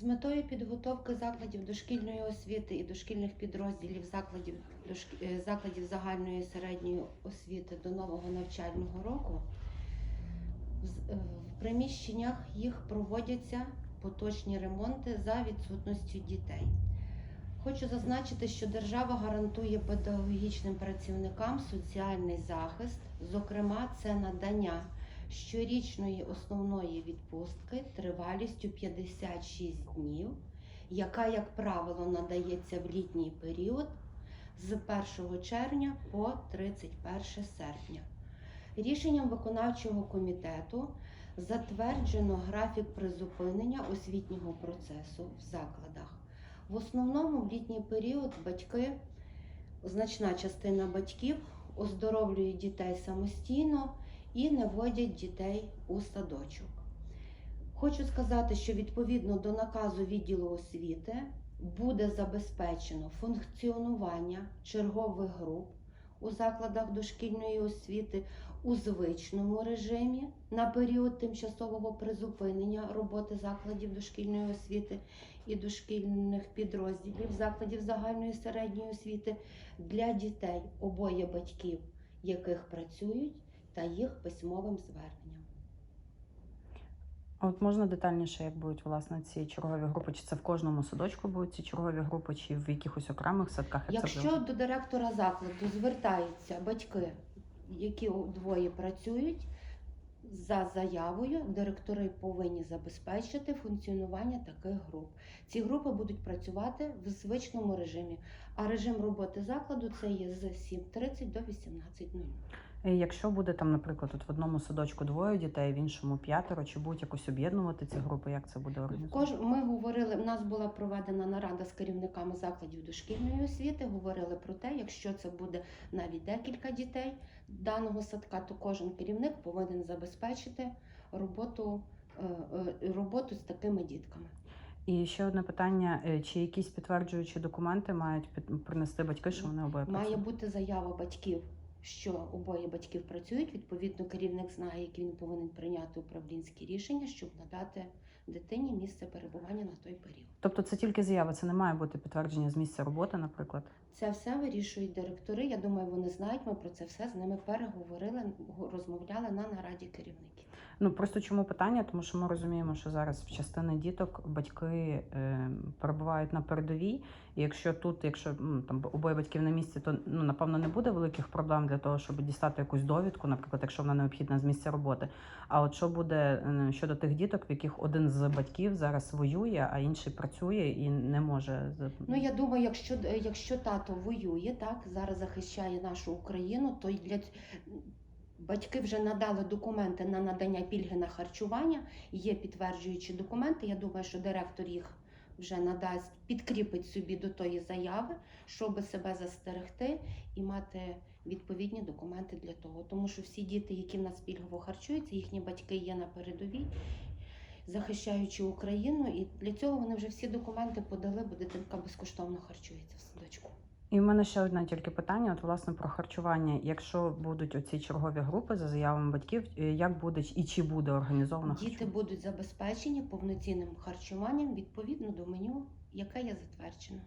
З метою підготовки закладів дошкільної освіти і дошкільних підрозділів закладів, е, закладів загальної середньої освіти до нового навчального року е, в приміщеннях їх проводяться поточні ремонти за відсутністю дітей. Хочу зазначити, що держава гарантує педагогічним працівникам соціальний захист, зокрема, це надання щорічної основної відпустки тривалістю 56 днів, яка, як правило, надається в літній період з 1 червня по 31 серпня. Рішенням виконавчого комітету затверджено графік призупинення освітнього процесу в закладах. В основному в літній період батьки, значна частина батьків оздоровлюють дітей самостійно і не водять дітей у садочок. Хочу сказати, що відповідно до наказу відділу освіти буде забезпечено функціонування чергових груп у закладах дошкільної освіти у звичному режимі на період тимчасового призупинення роботи закладів дошкільної освіти і дошкільних підрозділів закладів загальної середньої освіти для дітей, обоє батьків яких працюють, та їх письмовим зверненням. А от можна детальніше, як будуть власне ці чергові групи? Чи це в кожному садочку будуть ці чергові групи, чи в якихось окремих садках? Як Якщо буде? до директора закладу звертаються батьки, які двоє працюють, за заявою директори повинні забезпечити функціонування таких груп. Ці групи будуть працювати в звичному режимі, а режим роботи закладу це є з 7.30 до 18.00. Якщо буде там, наприклад, от в одному садочку двоє дітей, в іншому п'ятеро, чи будуть якось об'єднувати ці групи? Як це буде організовано? Кож ми говорили, в нас була проведена нарада з керівниками закладів дошкільної освіти. Говорили про те, якщо це буде навіть декілька дітей даного садка, то кожен керівник повинен забезпечити роботу, е, е, роботу з такими дітками. І ще одне питання: е, чи якісь підтверджуючі документи мають принести батьки, що вони обоє Має бути заява батьків, що обоє батьків працюють. Відповідно, керівник знає, які він повинен прийняти управлінські рішення, щоб надати дитині місце перебування на той період. Тобто це тільки заява, це не має бути підтвердження з місця роботи, наприклад. Це все вирішують директори. Я думаю, вони знають. Ми про це все з ними переговорили, розмовляли на нараді керівників. Ну просто чому питання? Тому що ми розуміємо, що зараз в частини діток батьки е, перебувають на передовій. І якщо тут, якщо м, там обоє батьків на місці, то ну напевно не буде великих проблем для того, щоб дістати якусь довідку, наприклад, якщо вона необхідна з місця роботи. А от що буде е, щодо тих діток, в яких один з батьків зараз воює, а інший працює і не може Ну я думаю, якщо якщо тато воює, так зараз захищає нашу Україну, то для батьки вже надали документи на надання пільги на харчування. Є підтверджуючі документи. Я думаю, що директор їх вже надасть, підкріпить собі до тої заяви, щоб себе застерегти і мати відповідні документи для того. Тому що всі діти, які в нас пільгово харчуються, їхні батьки є на передовій. Захищаючи Україну, і для цього вони вже всі документи подали, бо дитинка безкоштовно харчується в садочку. І в мене ще одне тільки питання: от власне про харчування. Якщо будуть оці чергові групи за заявами батьків, е, як буде і чи буде організовано Діти харчування? будуть забезпечені повноцінним харчуванням відповідно до меню, яке є затверджено.